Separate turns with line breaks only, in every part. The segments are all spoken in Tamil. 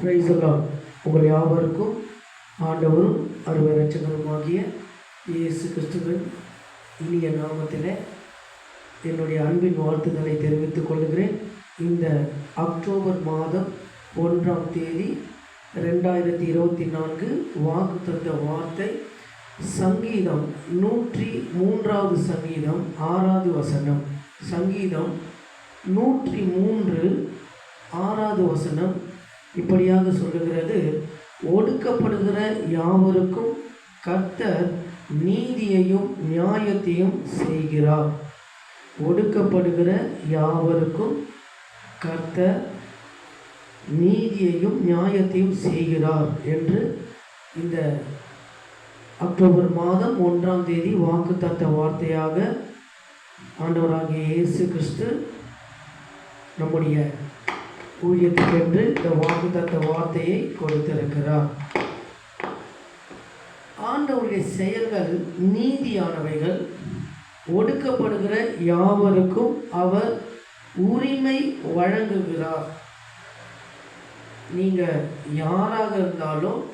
பிரைசலாம் உங்கள் யாவருக்கும் ஆண்டவரும் அறுவை ரச்சகருமாகிய இயேசு கிறிஸ்துவின் இனிய நாமத்தில் என்னுடைய அன்பின் வாழ்த்துக்களை தெரிவித்துக் கொள்கிறேன். இந்த அக்டோபர் மாதம் ஒன்றாம் தேதி ரெண்டாயிரத்தி இருபத்தி நான்கு வாக்கு தந்த வார்த்தை சங்கீதம் நூற்றி மூன்றாவது சங்கீதம் ஆறாவது வசனம். சங்கீதம் நூற்றி மூன்று ஆறாவது வசனம். இப்படியாக சொல்லுகிறது ஒடுக்கப்படுகிற யாவருக்கும் கர்த்தர் நீதியையும் நியாயத்தையும் செய்கிறார். ஒடுக்கப்படுகிற யாவருக்கும் கர்த்தர் நீதியையும் நியாயத்தையும் செய்கிறார் என்று இந்த அக்டோபர் மாதம் ஒன்றாம் தேதி வாக்குத்தத்த வார்த்தையாக ஆண்டவராகிய இயேசு கிறிஸ்து நம்முடைய ஊழியத்துக்கென்று இந்த வாக்குத்தத்த வார்த்தையை கொடுத்திருக்கிறார். ஆண்டவருடைய செயல்கள் நீதியானவைகள். ஒடுக்கப்படுகிற யாவருக்கும் அவர் உரிமை வழங்குகிறார். நீங்கள் யாராக இருந்தாலும்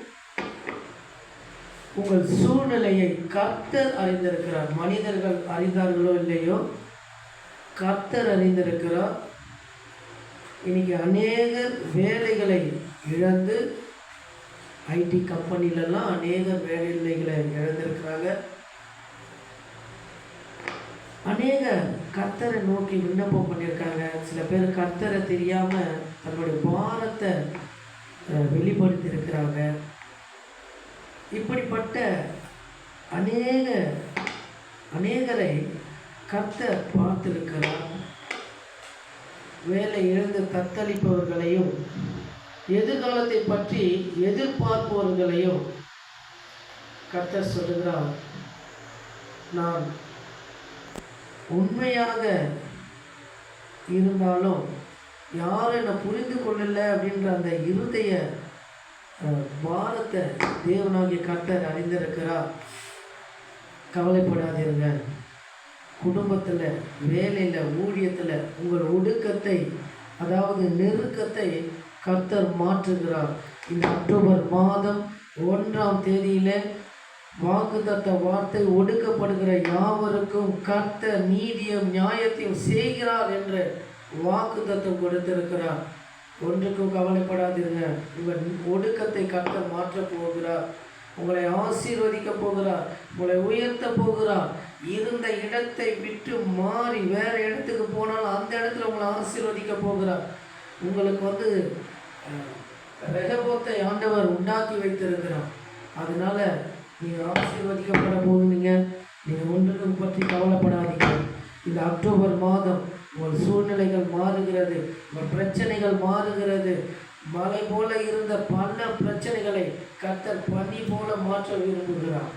உங்கள் சூழ்நிலையை கர்த்தர் அறிந்திருக்கிறார். மனிதர்கள் அறிந்தார்களோ இல்லையோ? கர்த்தர் அறிந்திருக்கிறார். இன்றைக்கி அநேகர் வேலைகளை இழந்து ஐடி கம்பெனிலெல்லாம் அநேகர் வேலைகளை இழந்திருக்கிறாங்க. அநேக கர்த்தரை நோக்கி விண்ணப்பம் பண்ணியிருக்காங்க. சில பேர் கர்த்தரை தெரியாமல் தன்னுடைய பாரத்தை வெளிப்படுத்தியிருக்கிறாங்க. இப்படிப்பட்ட அநேக அநேகரை கர்த்தர் பார்த்துருக்கிறார். வேலை இழந்து தத்தளிப்பவர்களையும் எதிர்காலத்தை பற்றி எதிர்பார்ப்பவர்களையும் கர்த்தர் சொல்லுகிறார். நான் உண்மையாக இருந்தாலும் யாரும் என்னை புரிந்து கொள்ளலை அப்படின்ற அந்த இருதய பாரத்தை தேவனாகிய கர்த்தர் அறிந்திருக்கிறார். கவலைப்படாதீர்கள். குடும்பத்தில் வேலையில் ஊழியத்தில் உங்கள் ஒடுக்கத்தை அதாவது நெருக்கத்தை கர்த்தர் மாற்றுகிறார். இந்த அக்டோபர் மாதம் ஒன்றாம் தேதியில் வாக்குத்தத்த வார்த்தை ஒடுக்கப்படுகிற யாவருக்கும் கர்த்தர் நீதியும் நியாயத்தையும் செய்கிறார் என்று வாக்குத்தத்தம் கொடுத்திருக்கிறார். ஒன்றுக்கும் கவலைப்படாதீங்க உங்கள் ஒடுக்கத்தை கர்த்தர் மாற்றப் போகிறார். உங்களை ஆசீர்வதிக்க போகிறார். உங்களை உயர்த்த போகிறார். இருந்த இடத்தை விட்டு மாறி வேறு இடத்துக்கு போனாலும் அந்த இடத்துல உங்களை ஆசீர்வதிக்க போகிறார். உங்களுக்கு வந்து அஹ், ரெகபோத்தை ஆண்டவர் உண்டாக்கி வைத்திருக்கிறார். அதனால் நீங்கள் ஆசீர்வதிக்கப்பட போகிறீங்க நீங்கள் ஒன்றுக்கும் பற்றி கவலைப்படாதீங்க. இந்த அக்டோபர் மாதம் உங்கள் சூழ்நிலைகள் மாறுகிறது. உங்கள் பிரச்சனைகள் மாறுகிறது. மலை போல இருந்த பல பிரச்சனைகளை கத்தர் பனி போல மாற்ற விரும்புகிறார்.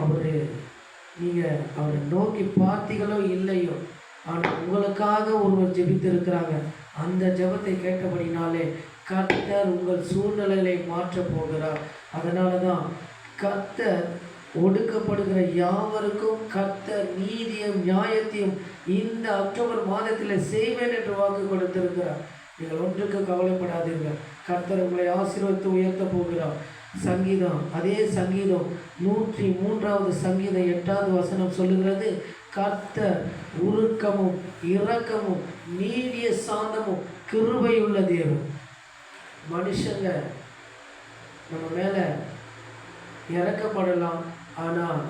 அவர் நீங்கள் அவரை நோக்கி பார்த்தீங்களோ இல்லையோ ஆனால் உங்களுக்காக ஒருவர் ஜெபித்திருக்கிறாங்க. அந்த ஜெபத்தை கேட்டபடினாலே கர்த்தர் உங்கள் சூழ்நிலைகளை மாற்றப் போகிறார். அதனால தான் கர்த்தர் ஒடுக்கப்படுகிற யாவருக்கும் கர்த்தர் நீதியும் நியாயத்தையும் இந்த அக்டோபர் மாதத்தில் செய்வேன் என்று வாக்கு கொடுத்திருக்கிறார். நீங்கள் ஒன்றுக்கு கவலைப்படாதீர்கள். கர்த்தர் உங்களை ஆசீர்வத்து உயர்த்த போகிறார். சங்கீதம். அதே சங்கீதம். நூற்றி மூன்றாவது சங்கீதம் எட்டாவது வசனம் சொல்லுகிறது கர்த்த உருக்கமும் இரக்கமும் நீடிய சாந்தமும் கிருபையுள்ள தேவன். மனுஷங்க நம்ம மேலே இறக்கப்படலாம் ஆனால்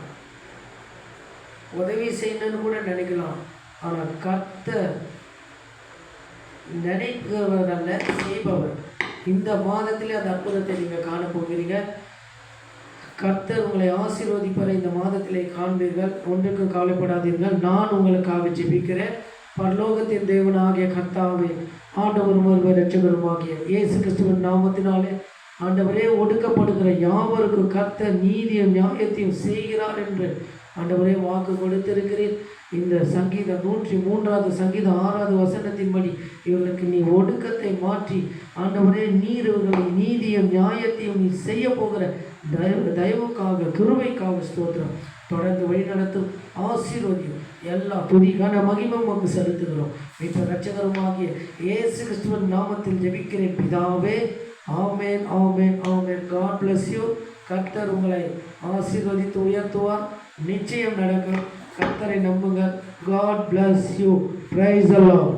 உதவி செய்யணும்னு கூட நினைக்கலாம். ஆனால் கர்த்த நினைக்கிறவர் அல்ல செய்பவர். இந்த மாதத்திலே அந்த அற்புதத்தை நீங்கள் காணப்போகிறீங்க. கர்த்தர் உங்களை ஆசீர்வதிப்பதை இந்த மாதத்திலே காண்பீர்கள். ஒன்றுக்கும் கவலைப்படாதீர்கள். நான் உங்களுக்காக ஜெபிக்கிறேன். பரலோகத்தின் தேவனாகிய கர்த்தாவே ஆண்டவரும் ஒருவர் ரட்சகருமாகிய இயேசு கிறிஸ்துவின் நாமத்தினாலே ஆண்டவரே ஒடுக்கப்படுகிற யாவருக்கும் கர்த்தர் நீதியும் நியாயத்தையும் செய்கிறார் என்று ஆண்டவரே வாக்கு கொடுத்திருக்கிறேன் இந்த சங்கீதம் நூற்றி மூன்றாவது சங்கீதம் ஆறாவது வசனத்தின்படி இவர்களுக்கு நீ ஒடுக்க மாற்றி ஆண்டவரே நீர் இவர்களை நீதியும் நியாயத்தையும் நீ செய்ய போகிற தயவு தயவுக்காக கிருமைக்காக ஸ்தோத்திரம். தொடர்ந்து வழிநடத்தும் ஆசீர்வதியும் எல்லா துதி கன மகிமும் உமக்கு செலுத்துகிறோம். இப்போ ரட்சகருமாகிய ஏசு கிறிஸ்துவன் நாமத்தில் ஜெபிக்கிறேன். பிதாவே ஆமேன் ஆமேன் ஆமேன். காட் பிளஸ் யூ கர்த்தர் உங்களை ஆசீர்வதித்து உயர்த்துவார். நிச்சயம் நடக்கும். கர்த்தரை நம்புங்கள். God bless you praise Allah